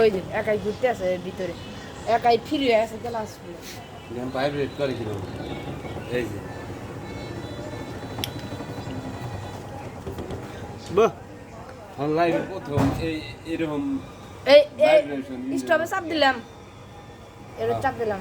ওই যে একাই ঘুরতে আছে ভিতরে। একাই ফিরে আছে ক্লাস আমি ভাইব্রেট করে কি এই যে। বাহ। অনলাইনে প্রথম এই এরকম এই স্টপে চাপ দিলাম। এর হ্যাঁ। চাপ দিলাম।